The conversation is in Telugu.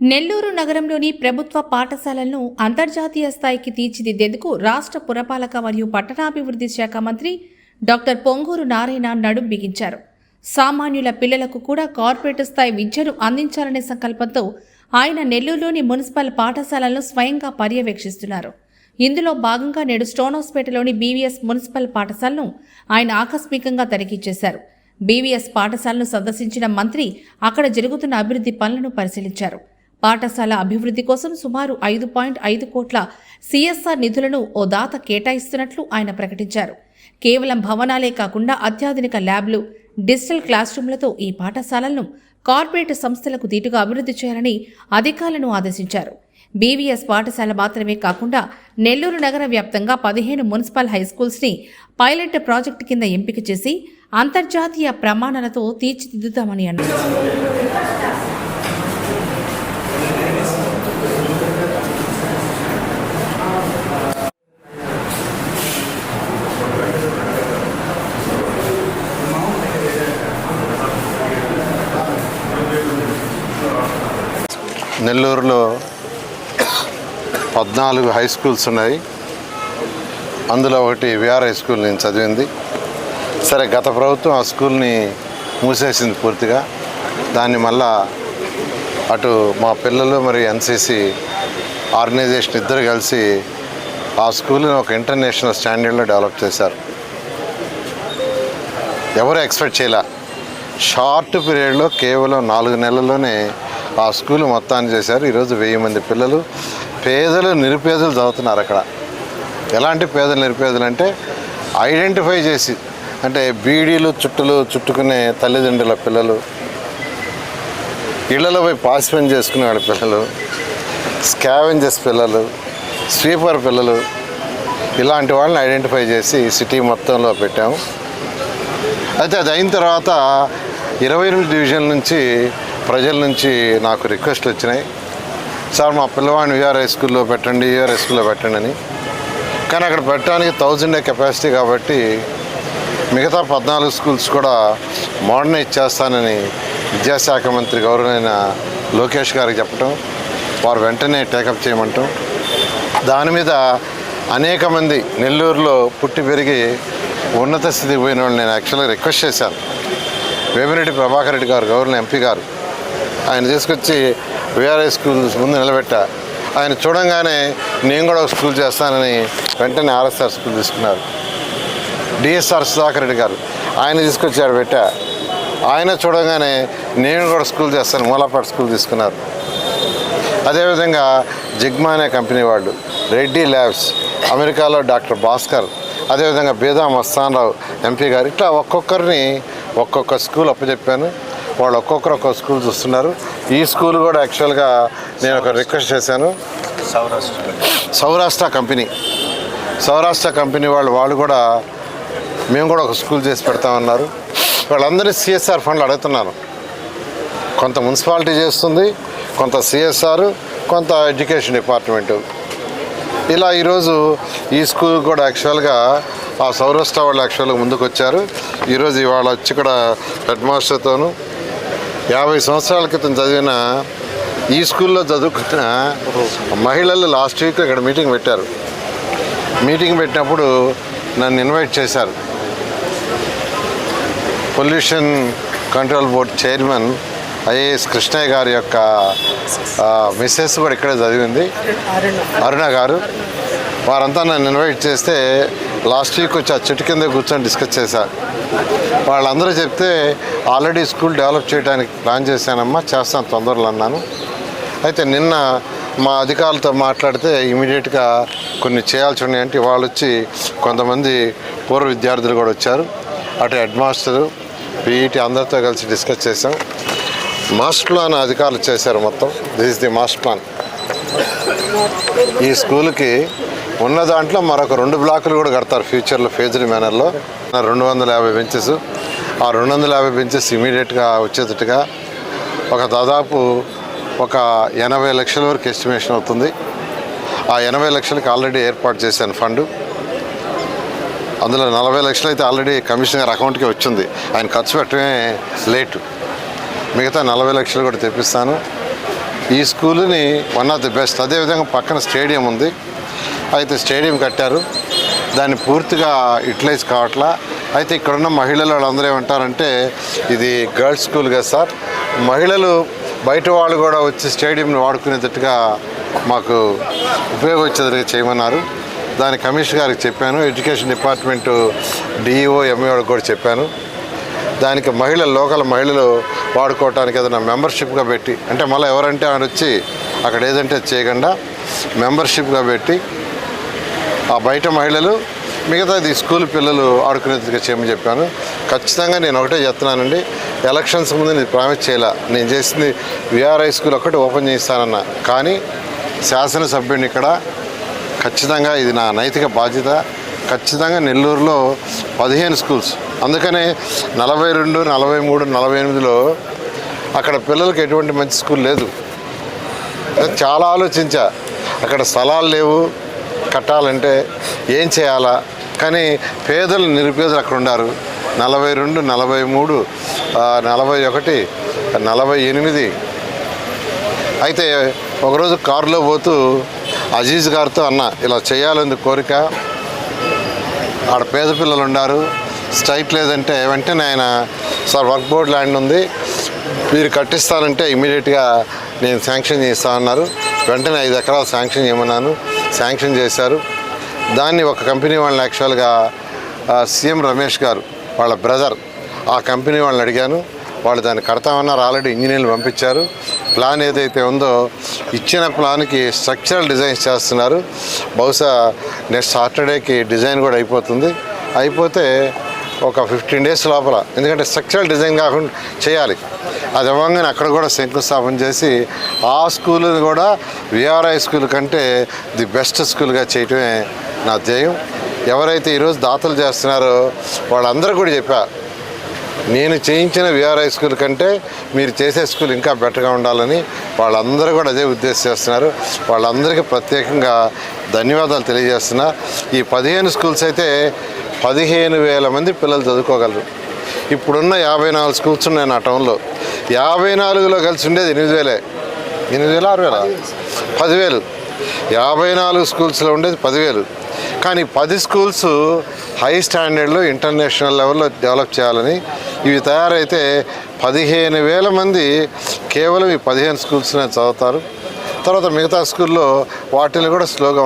నెల్లూరు నగరంలోని ప్రభుత్వ పాఠశాలలను అంతర్జాతీయ స్థాయికి తీర్చిదిద్దేందుకు రాష్ట్ర పురపాలక మరియు పట్టణాభివృద్ధి శాఖ మంత్రి డాక్టర్ పొంగూరు నారాయణ నడుం బిగించారు. సామాన్యుల పిల్లలకు కూడా కార్పొరేట్ స్థాయి విద్యను అందించాలనే సంకల్పంతో ఆయన నెల్లూరులోని మున్సిపల్ పాఠశాలలను స్వయంగా పర్యవేక్షిస్తున్నారు. ఇందులో భాగంగా నేడు స్టోనోస్పేటలోని బీవీఎస్ మున్సిపల్ పాఠశాలను ఆయన ఆకస్మికంగా తనిఖీ చేశారు. బీవీఎస్ పాఠశాలను సందర్శించిన మంత్రి అక్కడ జరుగుతున్న అభివృద్ధి పనులను పరిశీలించారు. పాఠశాల అభివృద్ధి కోసం సుమారు ఐదు పాయింట్ ఐదు కోట్ల సిఎస్ఆర్ నిధులను ఓ దాత కేటాయిస్తున్నట్లు ఆయన ప్రకటించారు. కేవలం భవనాలే కాకుండా అత్యాధునిక ల్యాబ్లు డిజిటల్ క్లాస్ రూమ్లతో ఈ పాఠశాలలను కార్పొరేట్ సంస్థలకు దీటుగా అభివృద్ధి చేయాలని అధికారులను ఆదేశించారు. బీవీఎస్ పాఠశాల మాత్రమే కాకుండా నెల్లూరు నగర వ్యాప్తంగా పదిహేను మున్సిపల్ హై స్కూల్స్ని పైలట్ ప్రాజెక్టు కింద ఎంపిక చేసి అంతర్జాతీయ ప్రమాణాలతో తీర్చిదిద్దుతామని అన్నారు. నెల్లూరులో పద్నాలుగు హై స్కూల్స్ ఉన్నాయి. అందులో ఒకటి విఆర్ హై స్కూల్ నేను చదివింది. సరే గత ప్రభుత్వం ఆ స్కూల్ని మూసేసింది పూర్తిగా. దాన్ని మళ్ళా అటు మా పిల్లలు మరియు ఎన్సీసీ ఆర్గనైజేషన్ ఇద్దరు కలిసి ఆ స్కూల్ని ఒక ఇంటర్నేషనల్ స్టాండర్డ్లో డెవలప్ చేశారు. ఎవరు ఎక్స్పెక్ట్ చేయలే? షార్ట్ పీరియడ్లో కేవలం నాలుగు నెలల్లోనే ఆ స్కూల్ మొత్తాన్ని చేశారు. ఈరోజు వెయ్యి మంది పిల్లలు పేదలు నిరుపేదలు చదువుతున్నారు అక్కడ. ఎలాంటి పేదలు నిరుపేదలు అంటే ఐడెంటిఫై చేసి అంటే బీడీలు చుట్టులు చుట్టుకునే తల్లిదండ్రుల పిల్లలు ఇళ్ళలో పోయి పాసిపెన్ చేసుకునే వాళ్ళ పిల్లలు స్కావెంజర్స్ పిల్లలు స్వీపర్ పిల్లలు ఇలాంటి వాళ్ళని ఐడెంటిఫై చేసి సిటీ మొత్తంలో పెట్టాము. అయితే అది అయిన తర్వాత ఇరవై ఎనిమిది డివిజన్ నుంచి ప్రజల నుంచి నాకు రిక్వెస్ట్లు వచ్చినాయి. సార్ మా పిల్లవాడిని విఆర్ హై స్కూల్లో పెట్టండి విఆర్ హై స్కూల్లో పెట్టండి అని. కానీ అక్కడ పెట్టడానికి థౌజండ్ కెపాసిటీ కాబట్టి మిగతా పద్నాలుగు స్కూల్స్ కూడా మోడర్నైజ్ చేస్తానని విద్యాశాఖ మంత్రి గౌరవైన లోకేష్ గారికి చెప్పటం వారు వెంటనే టేకప్ చేయమంటాం. దాని మీద అనేక మంది నెల్లూరులో పుట్టి పెరిగి ఉన్నత స్థితికి పోయిన వాళ్ళు నేను యాక్చువల్గా రిక్వెస్ట్ చేశాను. వేమిరెడ్డి ప్రభాకర్ రెడ్డి గారు గవర్నర్ ఎంపీ గారు. ఆయన తీసుకొచ్చి విఆర్ఐ స్కూల్ ముందు నిలబెట్టా. ఆయన చూడంగానే నేను కూడా ఒక స్కూల్ చేస్తానని వెంటనే ఆర్ఎస్ఆర్ స్కూల్ తీసుకున్నారు. డిఎస్ఆర్ సుధాకర్ రెడ్డి గారు. ఆయన తీసుకొచ్చాడు పెట్టా. ఆయన చూడంగానే నేను కూడా స్కూల్ చేస్తాను మూలాపాట స్కూల్ తీసుకున్నారు. అదేవిధంగా జిగ్మా అనే కంపెనీ వాళ్ళు రెడ్డి ల్యాబ్స్ అమెరికాలో డాక్టర్ భాస్కర్ అదేవిధంగా బేదా మస్తానరావు ఎంపీ గారు ఇట్లా ఒక్కొక్కరిని ఒక్కొక్క స్కూల్ అప్పచెప్పాను. వాళ్ళు ఒక్కొక్కరు ఒక్కొక్క స్కూల్ చూస్తున్నారు. ఈ స్కూల్ కూడా యాక్చువల్గా నేను ఒక రిక్వెస్ట్ చేశాను. సౌరాష్ట్ర కంపెనీ. సౌరాష్ట్ర కంపెనీ వాళ్ళు వాళ్ళు కూడా మేము కూడా ఒక స్కూల్ చేసి పెడతామన్నారు. వాళ్ళందరినీ సిఎస్ఆర్ ఫండ్లు అడుగుతున్నాను. కొంత మున్సిపాలిటీ చేస్తుంది కొంత సిఎస్ఆర్ కొంత ఎడ్యుకేషన్ డిపార్ట్మెంటు. ఇలా ఈరోజు ఈ స్కూల్ కూడా యాక్చువల్గా ఆ సౌరాష్ట్ర వాళ్ళు యాక్చువల్గా ముందుకు వచ్చారు ఈరోజు ఇవాళ వచ్చి ఇక్కడ హెడ్ మాస్టర్తోనూ యాభై సంవత్సరాల క్రితం చదివిన ఈ స్కూల్లో చదువుకున్న మహిళలు లాస్ట్ వీక్ ఇక్కడ మీటింగ్ పెట్టారు. మీటింగ్ పెట్టినప్పుడు నన్ను ఇన్వైట్ చేశారు. Pollution control board chairman IAS Krishnaiah గారి యొక్క మిస్సెస్ కూడా ఇక్కడే చదివింది. అరుణ గారు. వారంతా నన్ను ఇన్వైట్ చేస్తే లాస్ట్ వీక్ వచ్చి ఆ చెట్టు కింద కూర్చొని డిస్కస్ చేశారు వాళ్ళందరూ చెప్తే ఆల్రెడీ స్కూల్ డెవలప్ చేయడానికి ప్లాన్ చేశానమ్మా చేస్తాను తొందరలో అన్నాను. అయితే నిన్న మా అధికారులతో మాట్లాడితే ఇమీడియట్గా కొన్ని చేయాల్సి ఉన్నాయంటే వాళ్ళు వచ్చి కొంతమంది పూర్వ విద్యార్థులు కూడా వచ్చారు. అటు హెడ్ మాస్టరు పీఈటీ అందరితో కలిసి డిస్కస్ చేసాం మాస్టర్ ప్లాన్ అధికారులు చేశారు మొత్తం. This is the master plan. ఈ స్కూల్కి ఉన్న దాంట్లో మరొక రెండు బ్లాకులు కూడా కడతారు ఫ్యూచర్లో ఫేజ్డ్ మేనర్లో రెండు వందల యాభై బెంచెస్ ఆ రెండు వందల యాభై బెంచెస్ ఇమీడియట్గా వచ్చేటట్టుగా ఒక దాదాపు ఒక ఎనభై లక్షల వరకు ఎస్టిమేషన్ అవుతుంది. ఆ ఎనభై లక్షలకి ఆల్రెడీ ఏర్పాటు చేశాను ఫండ్. అందులో నలభై లక్షలు అయితే ఆల్రెడీ కమిషనర్ అకౌంట్కి వచ్చింది. ఆయన ఖర్చు పెట్టడమే లేటు మిగతా నలభై లక్షలు కూడా తెప్పిస్తాను. ఈ స్కూల్ని వన్ ఆఫ్ ది బెస్ట్ అదేవిధంగా పక్కన స్టేడియం ఉంది. అయితే స్టేడియం కట్టారు. దాన్ని పూర్తిగా యూటిలైజ్ కావట్లా. అయితే ఇక్కడున్న మహిళలు వాళ్ళందరూ ఏమంటారంటే ఇది గర్ల్స్ స్కూల్ కదా సార్. మహిళలు బయట వాళ్ళు కూడా వచ్చి స్టేడియంని వాడుకునేటట్టుగా మాకు ఉపయోగించేది చేయమన్నారు. దాని కమిషనర్ గారికి చెప్పాను. ఎడ్యుకేషన్ డిపార్ట్మెంటు డిఈఓ ఎంఈఓ కూడా చెప్పాను. దానికి మహిళ లోకల్ మహిళలు వాడుకోవటానికి ఏదైనా మెంబర్షిప్గా పెట్టి అంటే మళ్ళీ ఎవరంటే ఆయన వచ్చి అక్కడ ఏదంటే చేయకుండా మెంబర్షిప్గా పెట్టి ఆ బయట మహిళలు మిగతాది స్కూల్ పిల్లలు ఆడుకునేందుకు చేయమని చెప్పాను. ఖచ్చితంగా నేను ఒకటే చెప్తున్నానండి ఎలక్షన్స్ ముందు నేను ప్రామిస్ చేయాల? నేను చేసింది విఆర్ఐ స్కూల్ ఒకటి ఓపెన్ చేస్తానన్నా కానీ శాసనసభ్యుని ఇక్కడ ఖచ్చితంగా ఇది నా నైతిక బాధ్యత. ఖచ్చితంగా నెల్లూరులో పదిహేను స్కూల్స్. అందుకనే నలభై రెండు నలభై మూడు నలభై ఎనిమిదిలో అక్కడ పిల్లలకి ఎటువంటి మంచి స్కూల్ లేదు. చాలా ఆలోచించా. అక్కడ స్థలాలు లేవు. కట్టాలంటే ఏం చేయాలా? కానీ పేదలు నిరుపేదలు అక్కడ ఉన్నారు నలభై రెండు నలభై మూడు నలభై ఒకటి నలభై ఎనిమిది. అయితే ఒకరోజు కారులో పోతూ అజీజ్ గారితో అన్న ఇలా చేయాలని కోరిక? ఆడ పేద పిల్లలు ఉన్నారు స్ట్రైట్ లేదంటే వెంటనే ఆయన సార్ వర్క్ బోర్డ్ ల్యాండ్ ఉంది. మీరు కట్టిస్తానంటే ఇమీడియట్గా నేను శాంక్షన్ చేస్తా అన్నారు. వెంటనే ఐదు ఎకరాలు శాంక్షన్ చేయమన్నాను. శాంక్షన్ చేశారు. దాన్ని ఒక కంపెనీ వాళ్ళని యాక్చువల్గా సీఎం రమేష్ గారు వాళ్ళ బ్రదర్ ఆ కంపెనీ వాళ్ళని అడిగాను. వాళ్ళు దాన్ని కడతామన్నారు ఆల్రెడీ ఇంజనీర్లు పంపించారు. ప్లాన్ ఏదైతే ఉందో ఇచ్చిన ప్లాన్కి స్ట్రక్చరల్ డిజైన్స్ చేస్తున్నారు. బహుశా నెక్స్ట్ సాటర్డేకి డిజైన్ కూడా అయిపోతుంది. అయిపోతే ఒక ఫిఫ్టీన్ డేస్ లోపల. ఎందుకంటే స్ట్రక్చరల్ డిజైన్ కాకుండా చేయాలి. అది ఇవ్వగానే అక్కడ కూడా శంకుస్థాపన చేసి ఆ స్కూల్ని కూడా విఆర్ఐ స్కూల్ కంటే ది బెస్ట్ స్కూల్గా చేయటమే నా ధ్యేయం. ఎవరైతే ఈరోజు దాతలు చేస్తున్నారో వాళ్ళందరూ కూడా చెప్పా నేను చేయించిన విఆర్ఐ స్కూల్ కంటే మీరు చేసే స్కూల్ ఇంకా బెటర్గా ఉండాలని వాళ్ళందరూ కూడా అదే ఉద్దేశం చేస్తున్నారు. వాళ్ళందరికీ ప్రత్యేకంగా ధన్యవాదాలు తెలియజేస్తున్నా. ఈ పదిహేను స్కూల్స్ అయితే పదిహేను వేల మంది పిల్లలు చదువుకోగలరు. ఇప్పుడున్న యాభై నాలుగు స్కూల్స్ ఉన్నాయి నా టౌన్లో. యాభై నాలుగులో కలిసి ఉండేది ఎనిమిది వేలే. ఎనిమిది వేల ఆరు వేల? పదివేలు. యాభై నాలుగు స్కూల్స్లో ఉండేది పదివేలు. కానీ పది స్కూల్స్ హై స్టాండర్డ్లో ఇంటర్నేషనల్ లెవెల్లో డెవలప్ చేయాలని ఇవి తయారైతే పదిహేను వేల మంది కేవలం ఈ పదిహేను స్కూల్స్నే చదువుతారు. తర్వాత మిగతా స్కూల్లో వాటిని కూడా స్లోగా